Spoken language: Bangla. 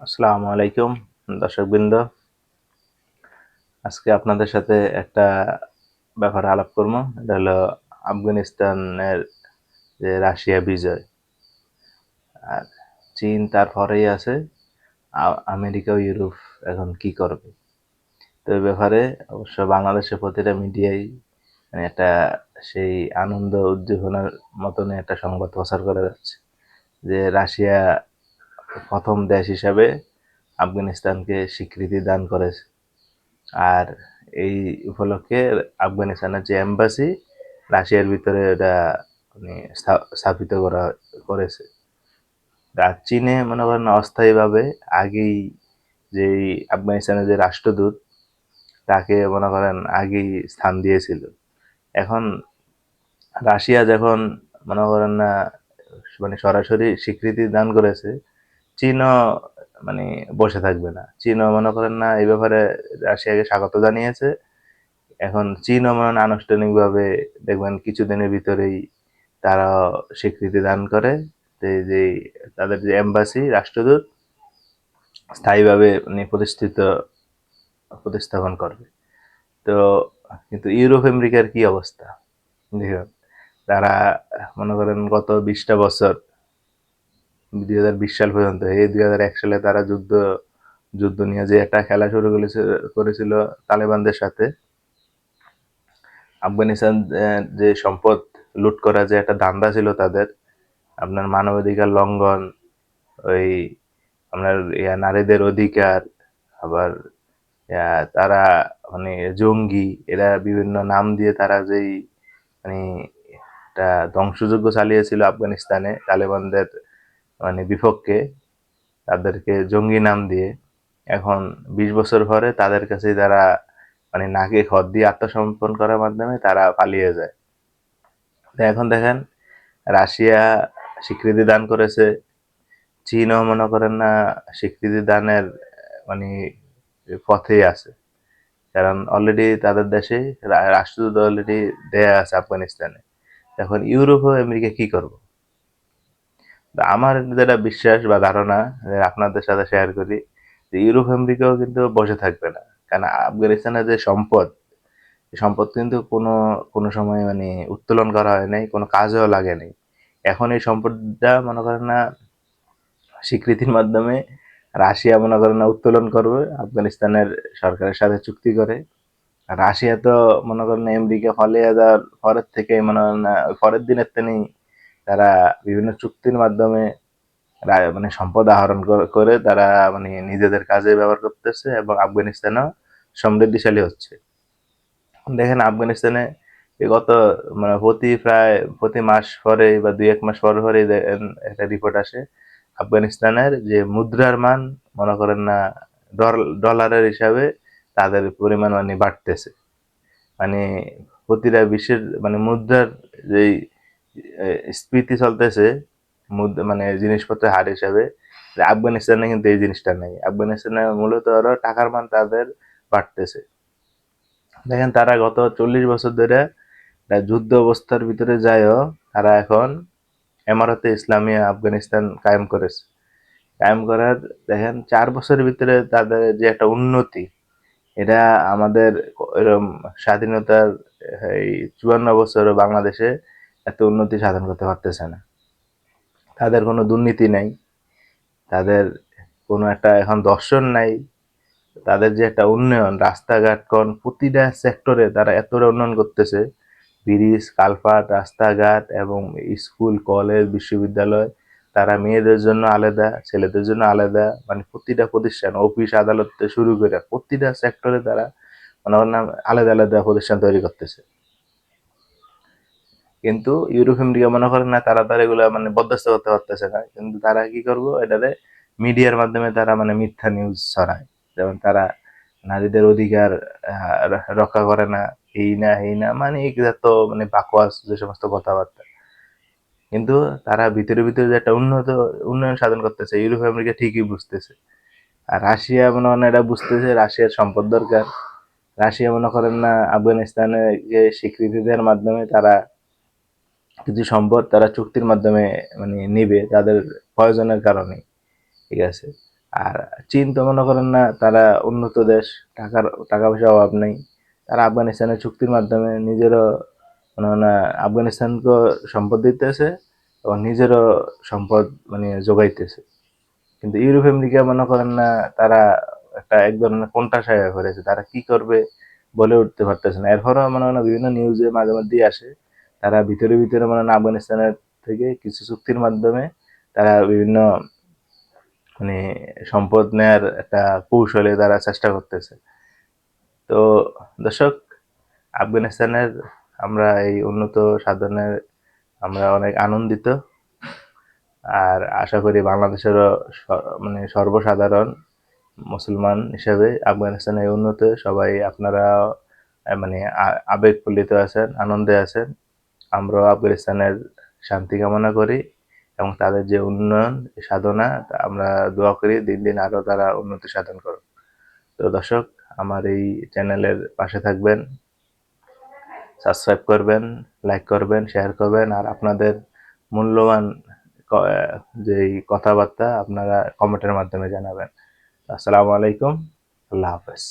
আসসালামু আলাইকুম, দর্শকবৃন্দ। আজকে আপনাদের সাথে একটা ব্যাপারে আলাপ করব, এটা হলো আফগানিস্তানের যে রাশিয়া বিজয়। আর চীন তারপরেই আছে আমেরিকা ও ইউরোপ এখন কি করবে? তো এই ব্যাপারে অবশ্য বাংলাদেশের প্রতিটা মিডিয়াই মানে একটা সেই আনন্দ, উদ্দীপনার মতন একটা সংবাদ প্রচার করে যাচ্ছে যে রাশিয়া প্রথম দেশ হিসাবে আফগানিস্তানকে স্বীকৃতি দান করেছে। আর এই উপলক্ষে আফগানিস্তানের যে এম্বাসি, রাশিয়ার ভিতরে এটা মানে স্থাপিত করা, করেছে। আর চীনে মনে করেন অস্থায়ীভাবে আগেই যে আফগানিস্তানের যে রাষ্ট্রদূত, তাকে মনে করেন আগেই স্থান দিয়েছিল। এখন রাশিয়া যখন মনে করেন না মানে সরাসরি স্বীকৃতি দান করেছে চীনও মানে বসে থাকবে না। চীনও মনে করেন না, এই ব্যাপারে রাশিয়াকে স্বাগত জানিয়েছে। এখন চীন মনে আনুষ্ঠানিকভাবে দেখবেন কিছুদিনের ভিতরেই তারা স্বীকৃতি দান করে। যে তাদের যে এম্বাসি, রাষ্ট্রদূত, স্থায়ীভাবে মানে প্রতিষ্ঠিত, প্রতিস্থাপন করবে। তো কিন্তু ইউরোপ, আমেরিকার কি অবস্থা? দেখুন, তারা মনে করেন গত বিশটা বছর দুই হাজার বিশ সাল পর্যন্ত। এই দুই হাজার এক সালে তারা যুদ্ধ যুদ্ধ নিয়ে যে একটা খেলা শুরু করেছিল তালেবানদের সাথে। আফগানিস্তান যে সম্পদ লুট করা যে একটা দান্দা ছিল তাদের, আপনার মানবাধিকার লঙ্ঘন, ওই আপনার ইয়া নারীদের অধিকার, আবার তারা মানে জঙ্গি, এরা বিভিন্ন নাম দিয়ে তারা যেই মানে একটা ধ্বংসযজ্ঞ চালিয়েছিল আফগানিস্তানে। তালেবানদের মানে বিপক্ষে তাদেরকে জঙ্গি নাম দিয়ে এখন বিশ বছর পরে তাদের কাছে তারা মানে নাকে খত দিয়ে আত্মসমর্পণ করার মাধ্যমে তারা পালিয়ে যায়। তো এখন দেখেন, রাশিয়া স্বীকৃতি দান করেছে, চীনও মনে করেন না স্বীকৃতি দানের মানে পথেই আছে। কারণ অলরেডি তাদের দেশে রাষ্ট্রদূত অলরেডি দেয়া আছে আফগানিস্তানে। এখন ইউরোপ ও আমেরিকা কি করব? আমার যেটা বিশ্বাস বা ধারণা আপনাদের সাথে শেয়ার করি, যে ইউরোপ আমেরিকাও কিন্তু বসে থাকবে না। কারণ আফগানিস্তানের যে সম্পদ সম্পদ কিন্তু কোনো কোনো সময় মানে উত্তোলন করা হয় নাই, কোনো কাজেও লাগে নাই। এখন এই সম্পদটা মনে করেন না, স্বীকৃতির মাধ্যমে রাশিয়া মনে করেন না উত্তোলন করবে, আফগানিস্তানের সরকারের সাথে চুক্তি করে। রাশিয়া তো মনে করেন আমেরিকা ফলে যাওয়ার পরের থেকে মনে করেন না পরের দিনের তেনি তারা বিভিন্ন চুক্তির মাধ্যমে মানে সম্পদ আহরণ কর- তারা মানে নিজেদের কাজে ব্যবহার করতেছে এবং আফগানিস্তানও সমৃদ্ধিশালী হচ্ছে। দেখেন আফগানিস্তানে গত মানে প্রতি প্রায় প্রতি মাস পরে বা দুই এক মাস পরে পরে একটা রিপোর্ট আসে আফগানিস্তানের যে মুদ্রার মান, মনে করেন না, ডল- ডলারের হিসাবে তাদের পরিমাণ মানে বাড়তেছে। মানে প্রতিটা বিশ্বের মানে মুদ্রার যেই স্ফীতি চলতেছে মানে জিনিসপত্রের হার হিসাবে। আফগানিস্তানে কিন্তু এই জিনিসটা নেই। আফগানিস্তানে মূলত ওরা টাকার মান তাদের বাড়তেছে। দেখেন তারা গত চল্লিশ বছর ধরে যুদ্ধ অবস্থার ভিতরে যায়ও, তারা এখন এমারতে ইসলামিয়া আফগানিস্তান কায়েম করেছে। কায়েম করার দেখেন চার বছরের ভিতরে তাদের যে একটা উন্নতি, এটা আমাদের এরকম স্বাধীনতার এই চুয়ান্ন বছর বাংলাদেশে এত উন্নতি সাধন করতে পারতেছে না। তাদের কোনো দুর্নীতি নাই। তাদের কোনো একটা এখন দর্শন নাই। তাদের যে একটা উন্নয়ন, রাস্তাঘাট কোন প্রতিটা সেক্টরে তারা এতটা উন্নয়ন করতেছে। ব্রিজ, কালপাট, রাস্তাঘাট এবং স্কুল, কলেজ, বিশ্ববিদ্যালয়, তারা মেয়েদের জন্য আলাদা, ছেলেদের জন্য আলাদা মানে প্রতিটা প্রতিষ্ঠান, অফিস, আদালত শুরু করে প্রতিটা সেক্টরে তারা মানে আলাদা আলাদা প্রতিষ্ঠান তৈরি করতেছে। কিন্তু ইউরোপ আমেরিকা মনে করেন না, তারা তারা এগুলো মানে বরদাস্ত করতে পারতেছে না। কিন্তু তারা কি করব? এটাতে মিডিয়ার মাধ্যমে তারা মানে মিথ্যা নিউজ ছড়ায়। যেমন তারা নারীদের অধিকার রক্ষা করে না, এই না এই না মানে এই যত মানে বাকওয়াস যে সমস্ত কথাবার্তা। কিন্তু তারা ভিতরে ভিতরে যে একটা উন্নত, উন্নয়ন সাধন করতেছে ইউরোপ আমেরিকা ঠিকই বুঝতেছে। আর রাশিয়া মনে করেন এটা বুঝতেছে, রাশিয়ার সম্পদ দরকার। রাশিয়া মনে করেন না, আফগানিস্তানে যে স্বীকৃতি দেওয়ার মাধ্যমে তারা কিছু সম্পদ তারা চুক্তির মাধ্যমে মানে নিবে, তাদের প্রয়োজনের কারণে। ঠিক আছে? আর চীন তো মনে করেন না, তারা উন্নত দেশ, টাকার টাকা পয়সার অভাব নেই। তারা আফগানিস্তানের চুক্তির মাধ্যমে নিজেরও, মনে হয় না আফগানিস্তানকে সম্পদ দিতেছে এবং নিজেরও সম্পদ মানে যোগাইতেছে কিন্তু ইউরোপ, আমেরিকা মনে করেন না, তারা একটা এক ধরনের কোনটাশায় পড়েছে। তারা কি করবে বলে উঠতে পারতেছে না। এরপরও মনে হয় না, বিভিন্ন নিউজে মাঝে মধ্যে আসে তারা ভিতরে ভিতরে মানে আফগানিস্তানের থেকে কিছু চুক্তির মাধ্যমে তারা বিভিন্ন মানে সম্পদ নেয়ার একটা কৌশলে তারা চেষ্টা করতেছে। তো দর্শক, আফগানিস্তানের আমরা এই উন্নত সাধনের আমরা অনেক আনন্দিত। আর আশা করি বাংলাদেশেরও মানে সর্বসাধারণ মুসলমান হিসেবে আফগানিস্তানের উন্নতে সবাই আপনারা মানে আ- আবেগপ্রলিত আছেন, আনন্দে আছেন। আমরাও আফগানিস্তানের শান্তি কামনা করি এবং তাদের যে উন্নয়ন সাধনা আমরা দোয়া করি, দিন দিন আরও তারা উন্নতি সাধন করুক। তো দর্শক, আমার এই চ্যানেলের পাশে থাকবেন সাবস্ক্রাইব করবেন লাইক করবেন শেয়ার করবেন, আর আপনাদের মূল্যবান যেই কথাবার্তা আপনারা কমেন্টের মাধ্যমে জানাবেন। আসসালামু আলাইকুম, আল্লাহ হাফেজ।